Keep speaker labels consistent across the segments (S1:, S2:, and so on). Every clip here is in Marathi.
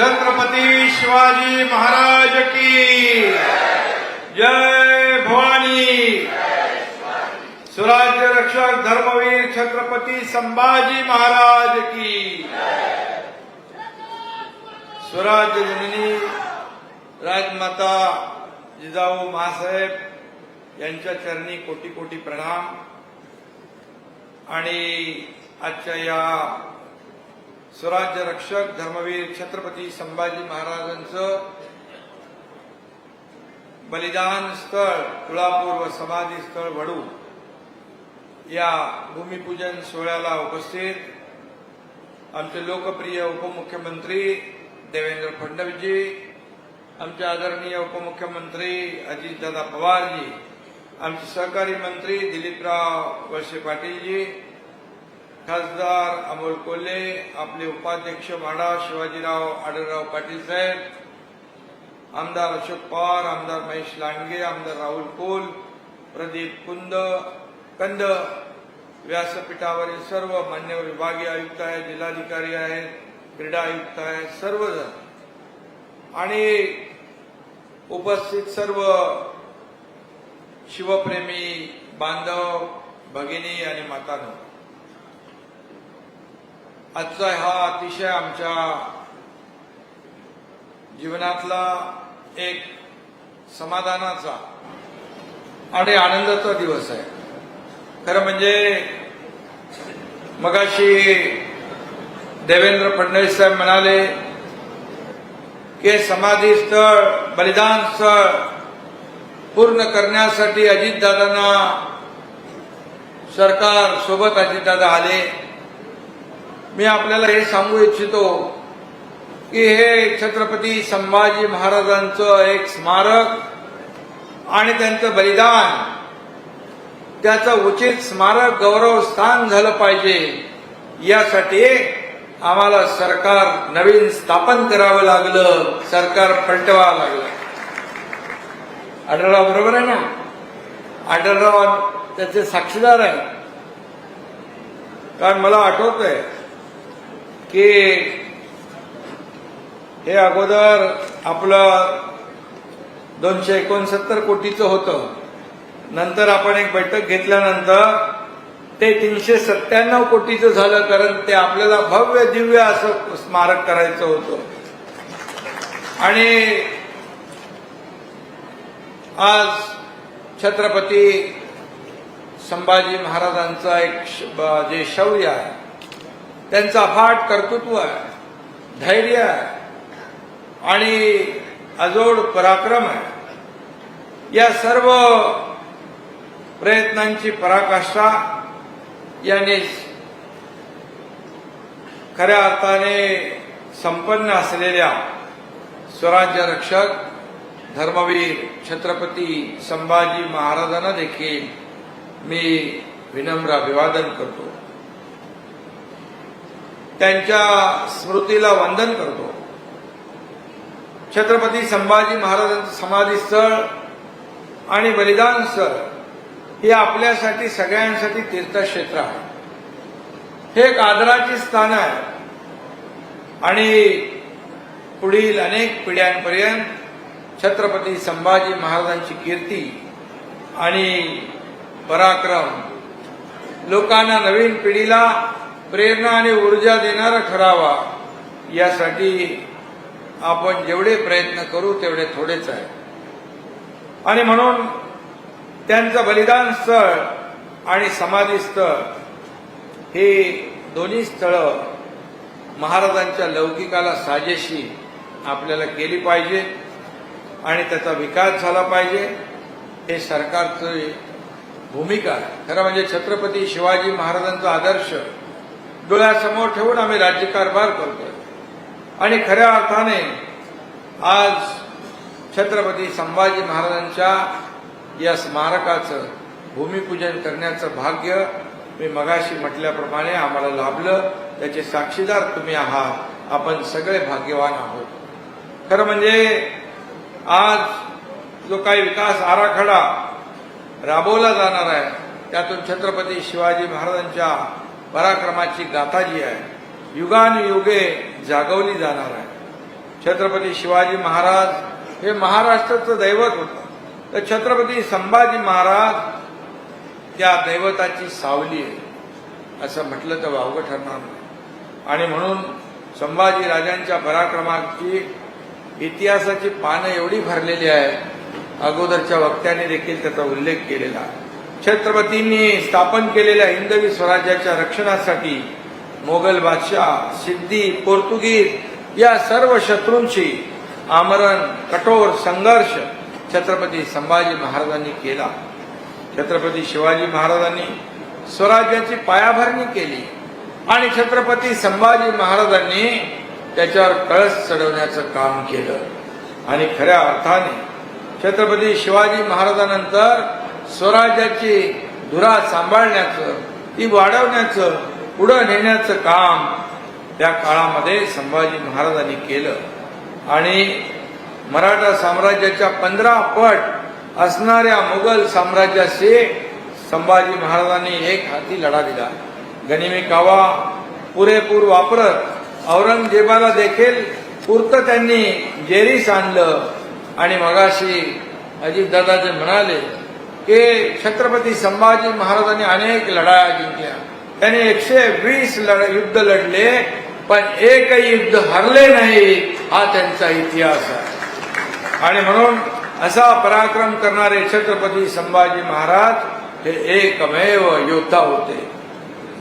S1: छत्रपती शिवाजी महाराज की जय भवानी। स्वराज्य रक्षक धर्मवीर छत्रपती संभाजी महाराज की। स्वराज्य जननी राजमाता जिजाऊ महासाहेब यांच्या चरणी कोटी कोटी प्रणाम. आणि आजच्या या स्वराज्य रक्षक धर्मवीर छत्रपती संभाजी महाराजांचं बलिदान स्थळ तुळापूर व समाधी स्थळ वडू. या भूमिपूजन सोहळ्याला उपस्थित आमचे लोकप्रिय उपमुख्यमंत्री देवेंद्र फडणवीसजी आमचे आदरणीय उपमुख्यमंत्री अजितदादा पवारजी आमचे सहकारी मंत्री दिलीपराव वळसे पाटीलजी खासदार अमोल कोल्हे आपले उपाध्यक्ष माडा शिवाजीराव आढळराव पाटील साहेब आमदार अशोक पवार आमदार महेश लांडगे आमदार राहुल कोल प्रदीप कुंद कंद व्यासपीठावरील सर्व मान्यवर विभागीय आयुक्त आहेत जिल्हाधिकारी आहेत क्रीडा आयुक्त आहेत सर्वजण. आणि उपस्थित सर्व शिवप्रेमी बांधव भगिनी आणि मातानो आजचा हा अतिशय आमच्या जीवनातला एक समाधानाचा आणि आनंदाचा दिवस आहे. खरं म्हणजे मगाशी देवेंद्र फडणवीस साहेब म्हणाले की समाधी स्थळ बलिदान स्थळ पूर्ण करण्यासाठी अजितदादांना सरकार सोबत अजितदादा आले. मी आपल्याला हे सांगू इच्छितो की हे छत्रपती संभाजी महाराजांचं एक स्मारक आणि त्यांचं बलिदान त्याचं उचित स्मारक गौरव स्थान झालं पाहिजे. यासाठी आम्हाला सरकार नवीन स्थापन करावं लागलं सरकार पलटवावं लागलं. आढळराव बरोबर आहे ना? आढळराव त्याचे साक्षीदार आहे कारण मला आठवत आहे की हे अगोदर आपलं दोनशे एकोणसत्तर कोटीचं होतं. नंतर आपण एक बैठक घेतल्यानंतर ते तीनशे सत्त्याण्णव कोटीचं झालं कारण ते आपल्याला भव्य दिव्य असं स्मारक करायचं होतं. आणि आज छत्रपती संभाजी महाराजांचा एक जे शौर्य आहे त्यांचं अफाट कर्तृत्व आहे धैर्य आहे आणि अजोड पराक्रम आहे. या सर्व प्रयत्नांची पराकाष्ठा याने खऱ्या अर्थाने संपन्न असलेल्या स्वराज्य रक्षक धर्मवीर छत्रपती संभाजी महाराजांना देखील मी विनम्र अभिवादन करतो. त्यांच्या स्मृतीला वंदन करतो. छत्रपती संभाजी महाराजांचं समाधी स्थळ आणि बलिदान स्थळ हे आपल्यासाठी सगळ्यांसाठी तीर्थक्षेत्र आहे. हे एक आदराचे स्थान आहे. आणि पुढील अनेक पिढ्यांपर्यंत छत्रपती संभाजी महाराजांची कीर्ती आणि पराक्रम लोकांना नवीन पिढीला प्रेरणा आणि ऊर्जा देणारा ठरावा यासाठी आपण जेवढे प्रयत्न करू तेवढे थोडेच आहे. आणि म्हणून त्यांचं बलिदान स्थळ आणि समाधी स्थळ हे दोन्ही स्थळं महाराजांच्या लौकिकाला साजेशी आपल्याला केली पाहिजे आणि त्याचा विकास झाला पाहिजे हे सरकारची भूमिका आहे. खरं म्हणजे छत्रपती शिवाजी महाराजांचा आदर्श डोळ्यासमोर ठेवून आम्ही राज्यकारभार करतोय. आणि खऱ्या अर्थाने आज छत्रपती संभाजी महाराजांच्या या स्मारकाचं भूमिपूजन करण्याचं भाग्य मी मगाशी म्हटल्याप्रमाणे आम्हाला लाभलं. त्याचे साक्षीदार तुम्ही आहात. आपण सगळे भाग्यवान आहोत. खरं म्हणजे आज जो काही विकास आराखडा राबवला जाणार आहे त्यातून छत्रपती शिवाजी महाराजांच्या पराक्रमाची गाथा जी आहे युगानुयुगे जागवली जाणार आहे. छत्रपती शिवाजी महाराज हे महाराष्ट्राचं दैवत होतं. तर छत्रपती संभाजी महाराज त्या दैवताची सावली आहे. असं म्हटलं तर वावगं ठरणार नाही. आणि म्हणून संभाजी राजांच्या पराक्रमाची इतिहासाची पानं एवढी भरलेली आहेत अगोदरच्या वक्त्याने देखील त्याचा उल्लेख केलेला आहे. छत्रपतींनी स्थापन केलेल्या हिंदवी स्वराज्याच्या रक्षणासाठी मोगल बादशाह सिद्धी पोर्तुगीज या सर्व शत्रूंशी आमरण कठोर संघर्ष छत्रपती संभाजी महाराजांनी केला. छत्रपती शिवाजी महाराजांनी स्वराज्याची पायाभरणी केली आणि छत्रपती संभाजी महाराजांनी त्याच्यावर कळस चढवण्याचं काम केलं. आणि खऱ्या अर्थाने छत्रपती शिवाजी महाराजांनंतर स्वराज्याची धुरा सांभाळण्याचं ती वाढवण्याचं पुढं नेण्याचं काम त्या काळामध्ये संभाजी महाराजांनी केलं. आणि मराठा साम्राज्याच्या पंधरा पट असणाऱ्या मुघल साम्राज्याशी संभाजी महाराजांनी एक हाती लढा दिला. गनिमी कावा पुरेपूर वापरत औरंगजेबाला देखील पुरतं त्यांनी जेरीस आणलं. आणि मगाशी अजितदादा जे म्हणाले हे छत्रपती संभाजी महाराजांनी अनेक लढाया जिंकल्या. त्यांनी एकशे वीस युद्ध लढले पण एकही युद्ध हरले नाही हा त्यांचा इतिहास आहे. आणि म्हणून असा पराक्रम करणारे छत्रपती संभाजी महाराज हे एकमेव योद्धा होते.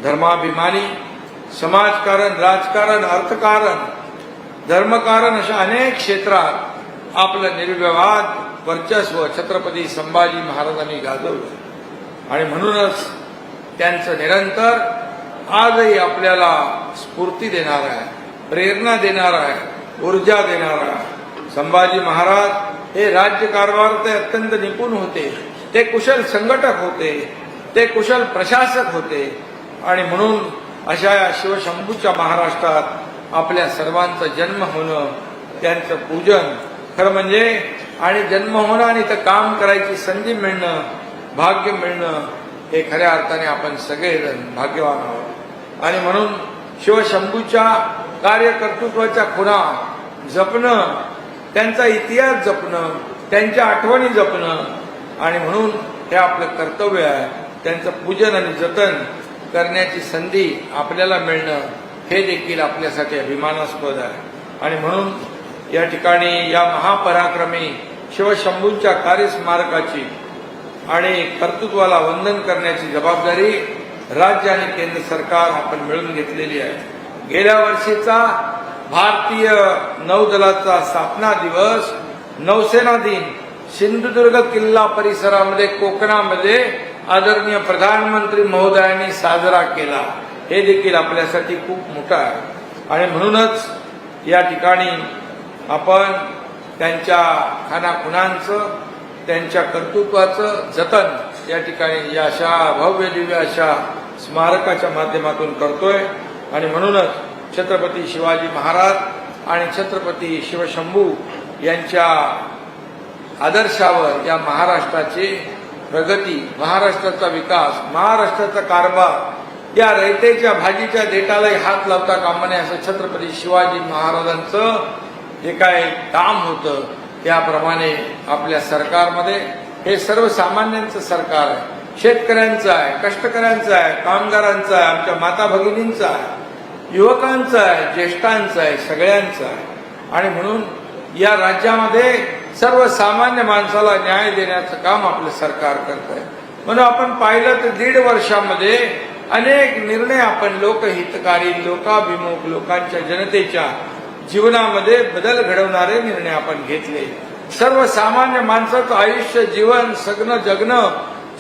S1: धर्माभिमानी समाजकारण राजकारण अर्थकारण धर्मकारण अशा अनेक क्षेत्रात आपलं निर्विवाद वर्चस्व छत्रपती संभाजी महाराजांनी गाजवलं. आणि म्हणूनच त्यांचं निरंतर आजही आपल्याला स्फूर्ती देणार आहे प्रेरणा देणार आहे ऊर्जा देणार आहे. संभाजी महाराज हे राज्यकारभार ते अत्यंत निपुण होते. ते कुशल संघटक होते. ते कुशल प्रशासक होते. आणि म्हणून अशा या शिवशंभूच्या महाराष्ट्रात आपल्या सर्वांचा जन्म होणं त्यांचं पूजन खरं म्हणजे आणि जन्म होणं आणि इथं काम करायची संधी मिळणं भाग्य मिळणं हे खऱ्या अर्थाने आपण सगळेजण भाग्यवान आहोत. आणि म्हणून शिवशंभूच्या कार्यकर्तृत्वाच्या खुणा जपणं त्यांचा इतिहास जपणं त्यांच्या आठवणी जपणं आणि म्हणून हे आपलं कर्तव्य आहे त्यांचं पूजन आणि जतन करण्याची संधी आपल्याला मिळणं हे देखील आपल्यासाठी अभिमानास्पद आहे. आणि म्हणून या ठिकाणी या महापराक्रमी शिवशंभूंच्या कार्यस्मारकाची आणि कर्तृत्वाला वंदन करण्याची जबाबदारी राज्य आणि केंद्र सरकार आपण मिळून घेतलेली आहे. गेल्या वर्षीचा भारतीय नौदलाचा स्थापना दिवस नौसेना दिन सिंधुदुर्ग किल्ला परिसरामध्ये कोकणामध्ये आदरणीय प्रधानमंत्री महोदयांनी साजरा केला. हे देखील आपल्यासाठी खूप मोठं आहे. आणि म्हणूनच या ठिकाणी आपण त्यांच्या खानाखुणांचं त्यांच्या कर्तृत्वाचं जतन या ठिकाणी या अशा भव्य दिव्य अशा स्मारकाच्या माध्यमातून करतोय. आणि म्हणूनच छत्रपती शिवाजी महाराज आणि छत्रपती शिवशंभू यांच्या आदर्शावर या महाराष्ट्राची प्रगती महाराष्ट्राचा विकास महाराष्ट्राचा कारभार या रयतेच्या भाजीच्या देटालाही हात लावता कामा नये असं छत्रपती शिवाजी महाराजांचं जे काय काम होतं? त्याप्रमाणे आपल्या सरकारमध्ये हे सर्वसामान्यांचं सरकार आहे. शेतकऱ्यांचं आहे कष्टकऱ्यांचं आहे कामगारांचं आहे आमच्या माता भगिनींचं आहे युवकांचं आहे ज्येष्ठांचं आहे सगळ्यांचं आहे. आणि म्हणून या राज्यामध्ये सर्वसामान्य माणसाला न्याय देण्याचं काम आपलं सरकार करत आहे. म्हणून आपण पाहिलं तर दीड वर्षामध्ये अनेक निर्णय आपण लोकहितकारी लोकाभिमुख लोकांच्या जनतेच्या जीवनामध्ये बदल घडवणारे निर्णय आपण घेतले. सर्वसामान्य माणसाचं आयुष्य जीवन सगणं जगणं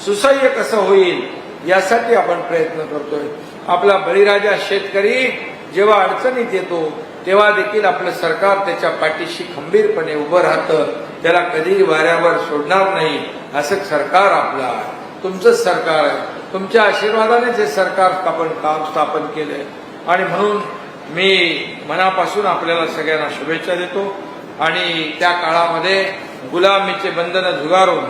S1: सुसह्य कसं होईल यासाठी आपण प्रयत्न करतोय. आपला बळीराजा शेतकरी जेव्हा अडचणीत येतो तेव्हा देखील आपलं सरकार त्याच्या पाठीशी खंबीरपणे उभं राहतं. त्याला कधीही वाऱ्यावर सोडणार नाही असं सरकार आपलं आहे. तुमचंच सरकार आहे. तुमच्या आशीर्वादानेच हे सरकार आपण काम स्थापन केलंय. आणि म्हणून मी मनापासून आपल्याला सगळ्यांना शुभेच्छा देतो आणि त्या काळामध्ये गुलामीचे बंधनं झुगारून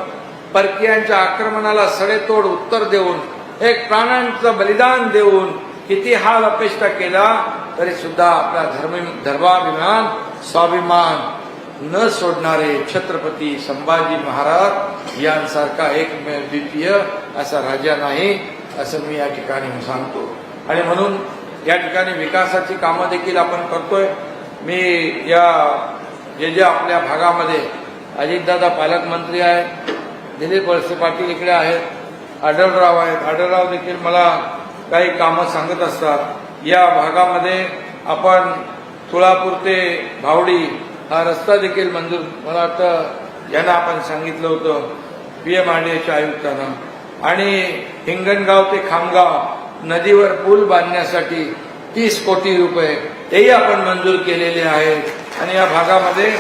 S1: परकीयांच्या आक्रमणाला सडेतोड उत्तर देऊन एक प्राणांचं बलिदान देऊन किती हाल अपेक्षा केला तरी सुद्धा आपला धर्म धर्माभिमान स्वाभिमान न सोडणारे छत्रपती संभाजी महाराज यांसारखा एकमेव द्वितीय असा राजा नाही असं मी या ठिकाणी सांगतो. आणि म्हणून या ठिकाणी विकासाची कामं देखील आपण करतोय. मी या जे जे आपल्या भागामध्ये अजितदादा पालकमंत्री आहेत दिलीप वळसे पाटील इकडे आहेत आढळराव आहेत. आढळराव देखील मला काही कामं सांगत असतात. या भागामध्ये आपण तुळापूर ते भावडी हा रस्ता देखील मंजूर मला वाटतं यांना आपण सांगितलं होतं. पी एम आर डी एच्या आयुक्तानं. आणि हिंगणगाव ते खामगाव नदीवर पूल बांधण्यासाठी तीस कोटी रुपये तेही आपण मंजूर केलेले आहेत. आणि या भागामध्ये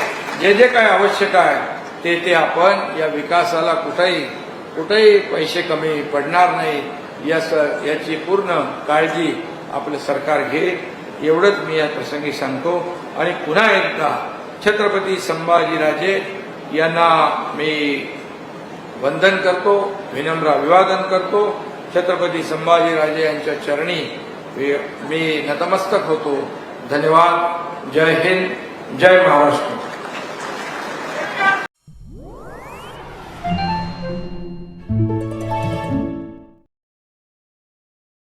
S1: जे जे काय आवश्यक आहे ते ते आपण या विकासाला कुठेही कुठेही पैसे कमी पडणार नाही. याच याची पूर्ण काळजी आपलं सरकार घेईल एवढंच मी या प्रसंगी सांगतो. आणि पुन्हा एकदा छत्रपती संभाजीराजे यांना मी वंदन करतो विनम्र अभिवादन करतो. छत्रपती संभाजीराजे यांच्या चरणी मी नतमस्तक होतो. धन्यवाद. जय हिंद. जय महाराष्ट्र.